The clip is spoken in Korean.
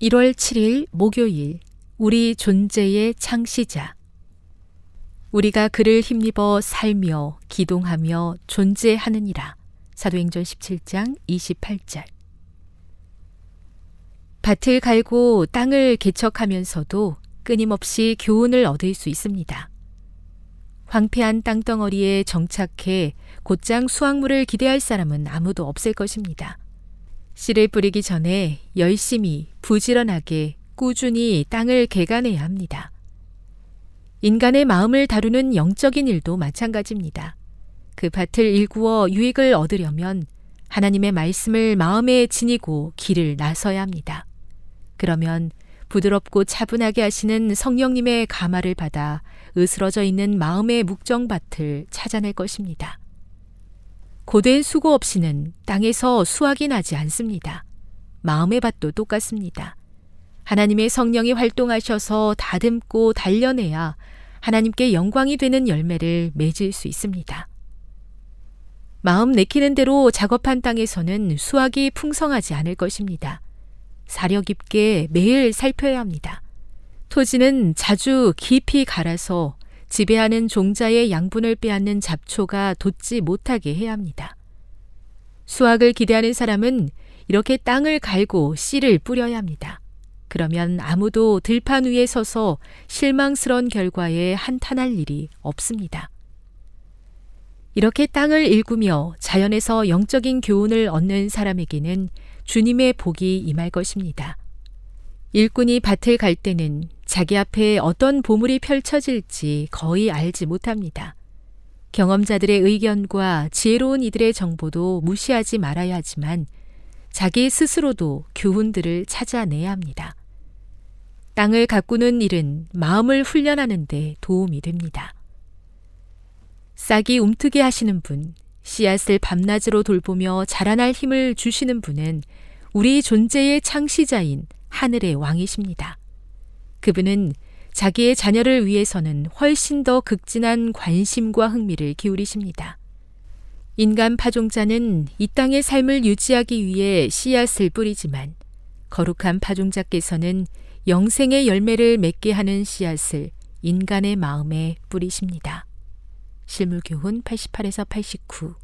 1월 7일 목요일 우리 존재의 창시자 우리가 그를 힘입어 살며 기동하며 존재하느니라. 사도행전 17장 28절 밭을 갈고 땅을 개척하면서도 끊임없이 교훈을 얻을 수 있습니다. 황폐한 땅덩어리에 정착해 곧장 수확물을 기대할 사람은 아무도 없을 것입니다. 씨를 뿌리기 전에 열심히 부지런하게 꾸준히 땅을 개간해야 합니다. 인간의 마음을 다루는 영적인 일도 마찬가지입니다. 그 밭을 일구어 유익을 얻으려면 하나님의 말씀을 마음에 지니고 길을 나서야 합니다. 그러면 부드럽고 차분하게 하시는 성령님의 가마를 받아 으스러져 있는 마음의 묵정밭을 찾아낼 것입니다. 고된 수고 없이는 땅에서 수확이 나지 않습니다. 마음의 밭도 똑같습니다. 하나님의 성령이 활동하셔서 다듬고 단련해야 하나님께 영광이 되는 열매를 맺을 수 있습니다. 마음 내키는 대로 작업한 땅에서는 수확이 풍성하지 않을 것입니다. 사려 깊게 매일 살펴야 합니다. 토지는 자주 깊이 갈아서 지배하는 종자의 양분을 빼앗는 잡초가 돋지 못하게 해야 합니다. 수확을 기대하는 사람은 이렇게 땅을 갈고 씨를 뿌려야 합니다. 그러면 아무도 들판 위에 서서 실망스러운 결과에 한탄할 일이 없습니다. 이렇게 땅을 일구며 자연에서 영적인 교훈을 얻는 사람에게는 주님의 복이 임할 것입니다. 일꾼이 밭을 갈 때는 자기 앞에 어떤 보물이 펼쳐질지 거의 알지 못합니다. 경험자들의 의견과 지혜로운 이들의 정보도 무시하지 말아야 하지만 자기 스스로도 교훈들을 찾아내야 합니다. 땅을 가꾸는 일은 마음을 훈련하는데 도움이 됩니다. 싹이 움트게 하시는 분, 씨앗을 밤낮으로 돌보며 자라날 힘을 주시는 분은 우리 존재의 창시자인 하늘의 왕이십니다. 그분은 자기의 자녀를 위해서는 훨씬 더 극진한 관심과 흥미를 기울이십니다. 인간 파종자는 이 땅의 삶을 유지하기 위해 씨앗을 뿌리지만 거룩한 파종자께서는 영생의 열매를 맺게 하는 씨앗을 인간의 마음에 뿌리십니다. 실물교훈 88에서 89